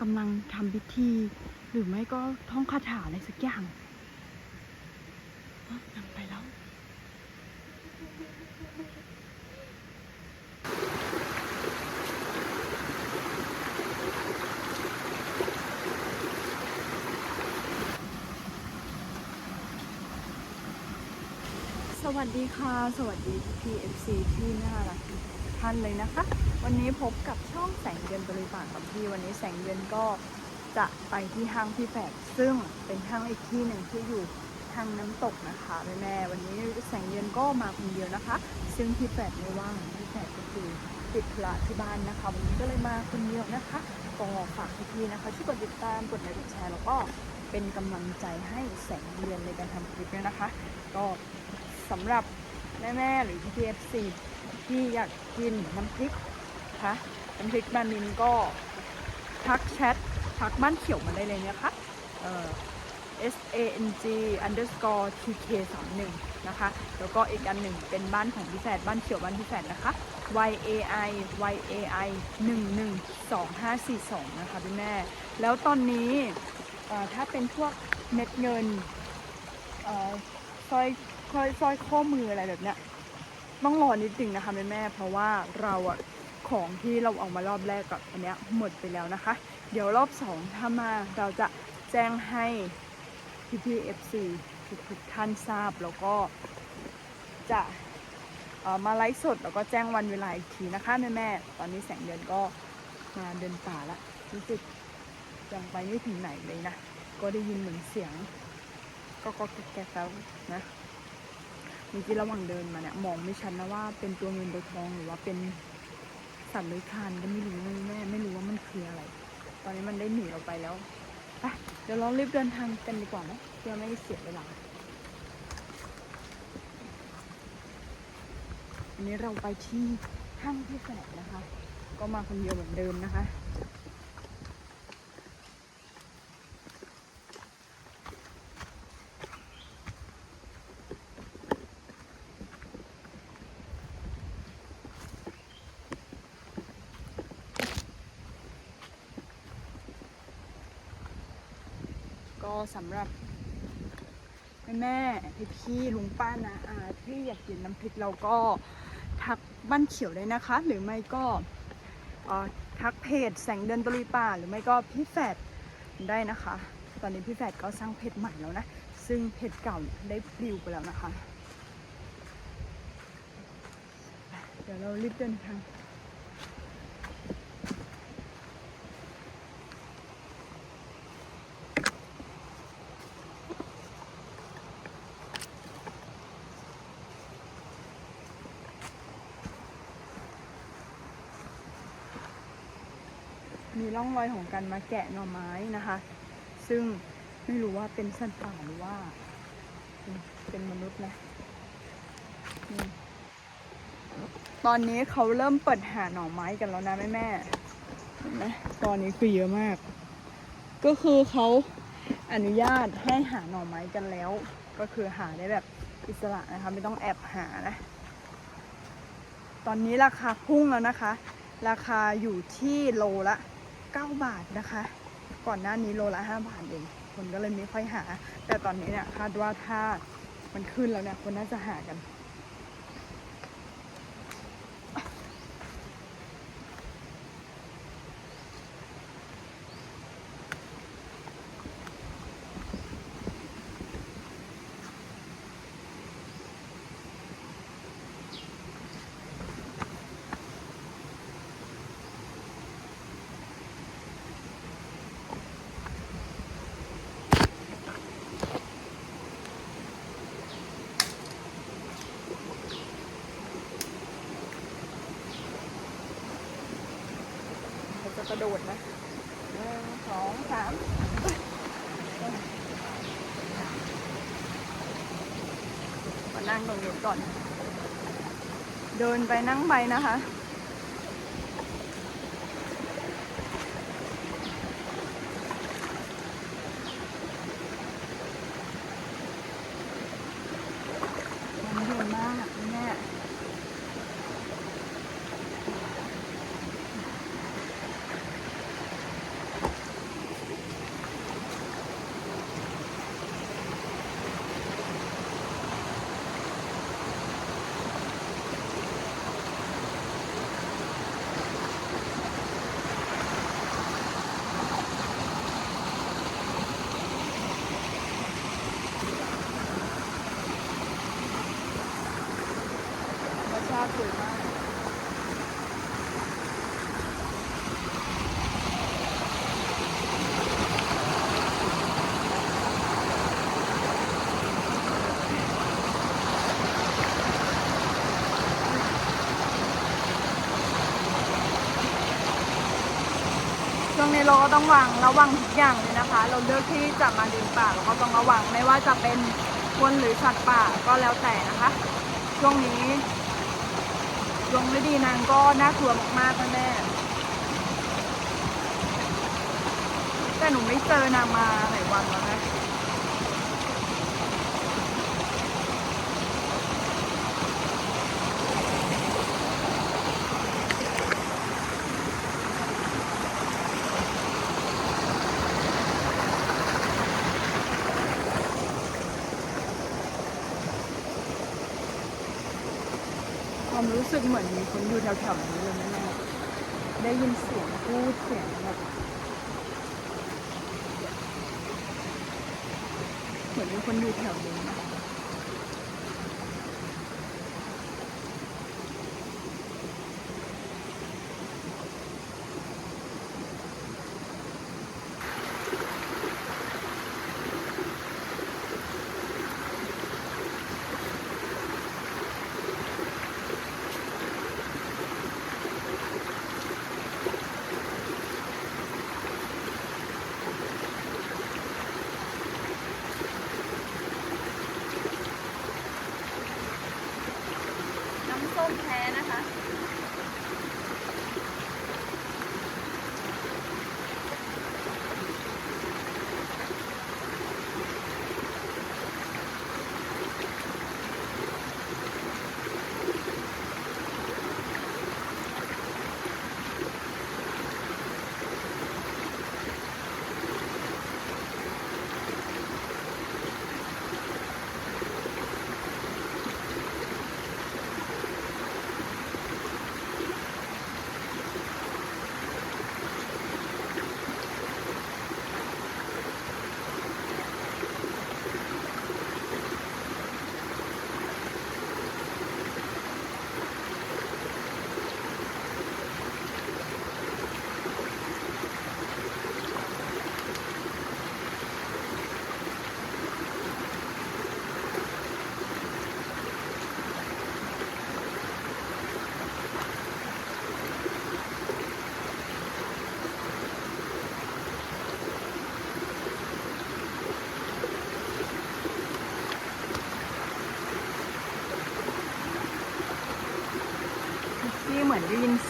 กำลังทำพิธี หรือไม่ก็ท่องคาถาอะไรสักอย่างฮะนำไปแล้ว สวัสดีค่ะ สวัสดีพี่ FC ที่น่ารักทุก ท่านเลยนะคะ วันนี้พบกับช่องแสงเดือนบริปากกับพี่วันนี้แสงเดือนก็จะไปที่ห้างพี่แฝดซึ่งเป็นห้างอีกที่หนึ่งที่อยู่ทางน้ำตกนะคะแม่แม่วันนี้แสงเดือนก็มาคนเดียวนะคะ ซึ่งพี่แฝดไม่ว่างพี่แฝดก็คือติดธุระที่บ้านนะคะ วันนี้ก็เลยมาคนเดียวนะคะก็ฝากพี่ๆนะคะช่วยกดติดตามกดไลค์กดแชร์แล้วก็เป็นกำลังใจให้แสงเดือนในการทำคลิปด้วยนะคะ ก็สำหรับแม่ๆหรือ PTFC ที่อยากกินน้ำพริกนะคะน้ำพริกบานินก็ทักแชททักบ้านเขียวมาได้เลยนะคะเอ่อ S A N G underscore T K 3 1นะคะ แล้วก็อีกอันหนึ่งเป็นบ้านของพี่แฝดบ้านเขียวบ้านพี่แฝดนะคะ Y A I Y A I 1 1 2 5 4 2นะคะพี่แม่ แล้วตอนนี้ถ้าเป็นพวกเม็ดเงินเอ่อสร้อยสร้อยสร้อยข้อมืออะไรแบบเนี้ย ต้องรอนิดนึงนะคะแม่แม่เพราะว่าเราอะของที่เราเอามารอบแรกกับอันเนี้ยหมดไปแล้วนะคะ เดี๋ยวรอบสองถ้ามาเราจะแจ้งให้พี่พี่เอฟซีทุกทุกท่านทราบแล้วก็จะเอ่อมาไลฟ์สดแล้วก็แจ้งวันเวลาอีกทีนะคะแม่แม่ตอนนี้แสงเดือนก็มาเดินป่าละรู้สึกยังไปไม่ถึงไหนเลยนะ ก็ได้ยินเหมือนเสียงก็ก็แก๊กแล้วนะ เมื่อกี้ระหว่างเดินมาเนี่ยมองไม่ชัดนะว่าเป็นตัวเงินตัวทองหรือว่าเป็นสัตว์เลื้อยคลานก็ไม่รู้แม่ไม่รู้ว่ามันคืออะไร ตอนนี้มันได้หนีเราไปแล้วไปเดี๋ยวเรารีบเดินทางกันดีกว่านะเพื่อไม่เสียเวลาวันนี้เราไปที่ห้างพี่แฝดนะคะ ก็มาคนเดียวเหมือนเดิมนะคะ ก็ สำหรับแม่แม่พี่พี่ลุงป้านะอาที่อยากกินน้ำพริกเราก็ทักบ้านเขียวได้นะคะ หรือไม่ก็ทักเพจแสงเดือนตะลุยป่า หรือไม่ก็พี่แฝดได้นะคะ ตอนนี้พี่แฝดก็สร้างเพจใหม่แล้วนะ ซึ่งเพจเก่าได้ปลิวไปแล้วนะคะ เดี๋ยวเรารีบเดินทาง ร่องรอยของการมาแกะหน่อไม้นะคะ ซึ่งไม่รู้ว่าเป็นสัตว์ป่าหรือว่า เป็นมนุษย์นะตอนนี้เขาเริ่มเปิดหาหน่อไม้กันแล้วนะแม่แม่ๆเห็นไหมตอนนี้คือเยอะมาก ก็คือเขาอนุญาตให้หาหน่อไม้กันแล้ว ก็คือหาได้แบบอิสระนะคะ ไม่ต้องแอบหานะ ตอนนี้ราคาพุ่งแล้วนะคะ ราคาอยู่ที่โลละ 9 บาทนะคะ ก่อนหน้านี้โลละ 5 บาทเองคนก็เลยไม่ค่อยหา แต่ตอนนี้เนี่ยคาดว่าถ้ามันขึ้นแล้วเนี่ยคนน่าจะหากัน ระโดดนะหนึ่งสองสามมานั่งตรงนี้ก่อน เดินไปนั่งไปนะคะ มันเย็นมากแม่ เราก็ต้องวางระวังทุกอย่างเลยนะคะ เราเลือกที่จะมาเดินป่าเราก็ต้องระวังไม่ว่าจะเป็นคนหรือสัตว์ป่าก็แล้วแต่นะคะ ช่วงนี้ดวงไม่ดีนางก็น่ากลัวมากๆแน่แต่หนูไม่เจอนางมาหลายวันแล้วนะ รู้สึกเหมือนมีคนอยู่แถวๆนี้เลยแม่ได้ยินเสียงพูดเสียงแบบเหมือนมีคนอยู่แถวนี้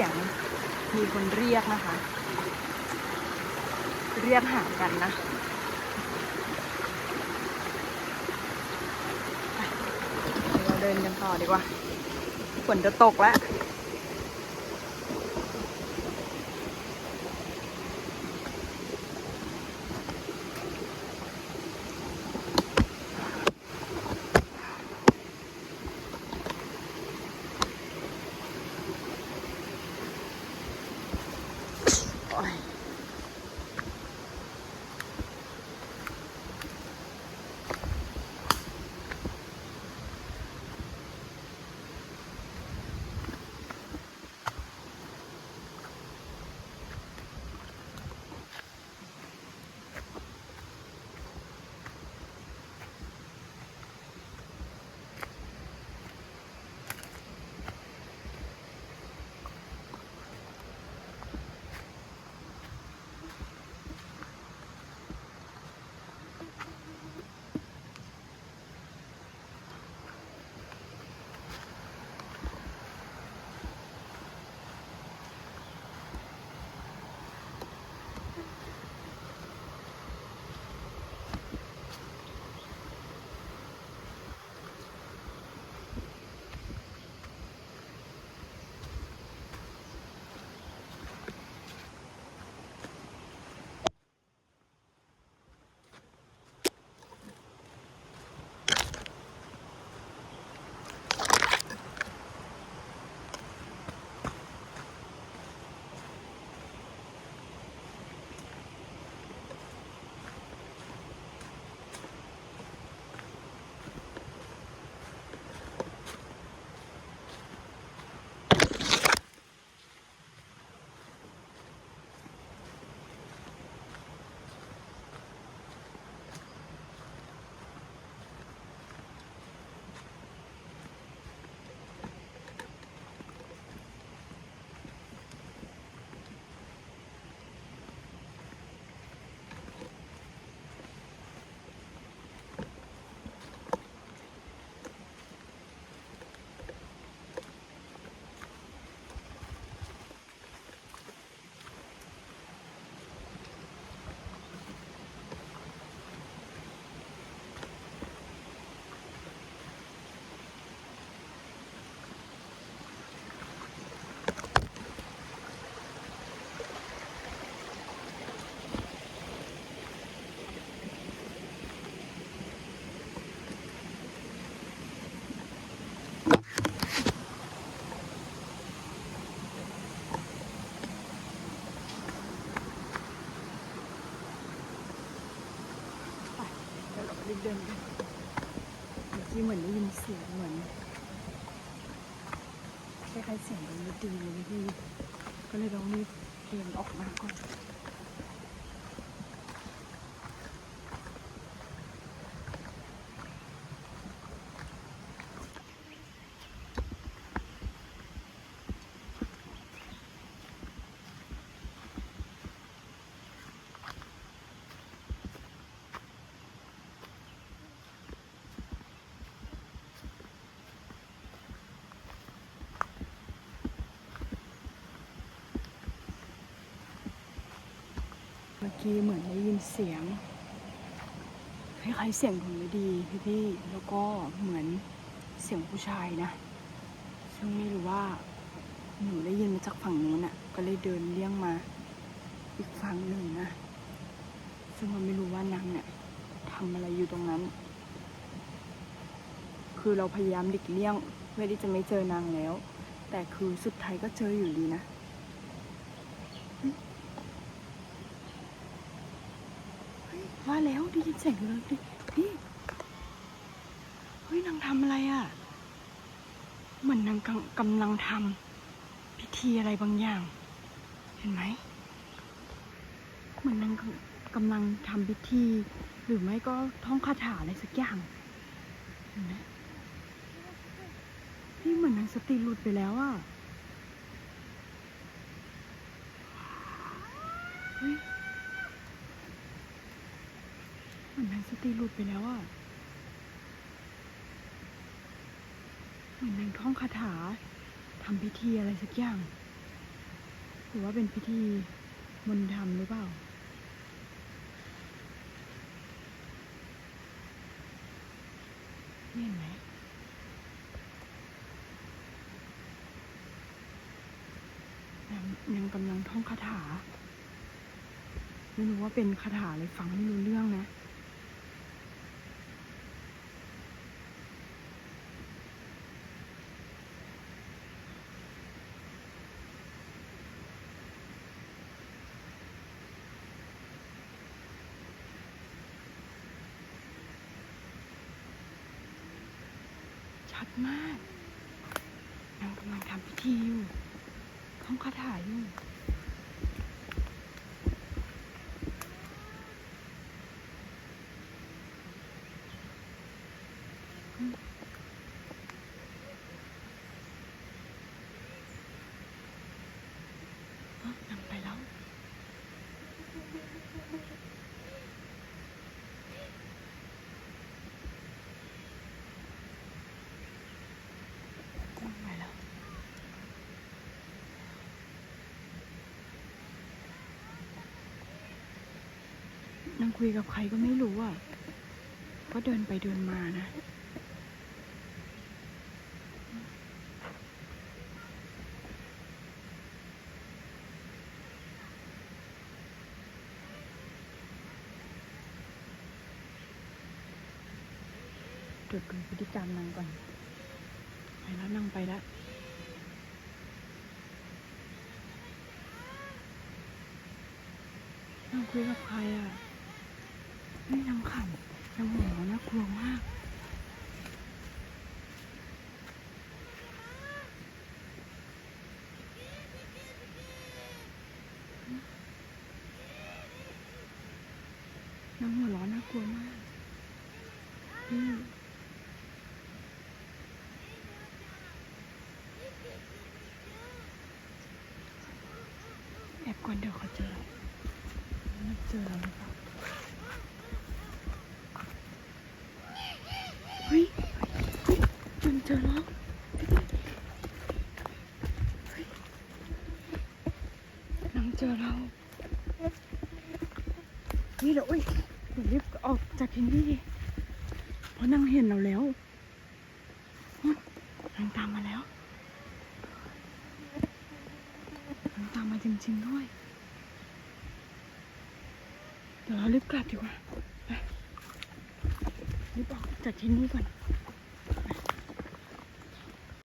สียงมีคนเรียกนะคะ เรียกหากันนะเราเดินกันต่อดีกว่าฝนจะตกแล้ว เดินเมื่อกี้เหมือนได้ยินเสียงเหมือนคล้ายๆเสียงดนตรีเลยพี่ก็เลยลองรีบเดินออกมาก่อน กี้เหมือนได้ยินเสียงคล้ายๆเสียงของฤดีพี่ๆแล้วก็เหมือนเสียงผู้ชายนะซึ่งไม่รู้ว่าหนูได้ยินมาจากฝั่งนู้นอะ ก็เลยเดินเลี่ยงมาอีกฝั่งหนึ่งนะ ซึ่งเราไม่รู้ว่านางเนี่ยทำอะไรอยู่ตรงนั้น คือเราพยายามหลีกเลี่ยงเพื่อที่จะไม่เจอนางแล้ว แต่คือสุดท้ายก็เจออยู่ดีนะ ว่าแล้วได้ยินเสียงเลยดิพี่เฮ้ยนางทำอะไรอะ่ะเหมือนนางกำกำลังทำพิธีอะไรบางอย่าง เห็นไหมเหมือนนางกำกำลังทำพิธี หรือไม่ก็ท่องคาถาอะไรสักอย่างเห็นไหมพี่เหมือนนางสติหลุดไปแล้วอะ่ะเฮ้ย เหมือ นนางสติหลุดไปแล้วอะเหมือนนางท่องคาถาทำพิธีอะไรสักอย่าง หรือว่าเป็นพิธีมนต์ธรรมหรือเปล่านี่เห็นไหมนางนางกำลังท่องคาถา ไม่รู้ว่าเป็นคาถาอะไรฟังไม่รู้เรื่องนะ ชัดมากนางกำลังทำพิธีอยู่ท่องคาถาอยู่ เอ้านำไปแล้ว นำไปแล้ว นางคุยกับใครก็ไม่รู้อะก็เดินไปเดินมานะตรวจดูพฤติกรรมนางก่อน ไปแล้วนางไปแล้วนางคุยกับใครอะไม่นางขำนางหัวเราะน่ากลัวมาก นางหัวเร้อนน่ากลัวมากพี่ แอบก่อนเดี๋ยวเขาเจอเราเจอเราหรือเปล่าเฮ้ยเฮ้ยมันเจอแล้วเฮ้ยนางเจอเรานี่เดี๋ยวอุ้ยรีบออกจากที่นี่เพราะนางเห็นเราแล้วอุ๊ยนางตามมาแล้วนางตามมาจริงๆด้วย เดี๋ยวเราบดีกว่าไปรีบออกจากที่นี่ก่อน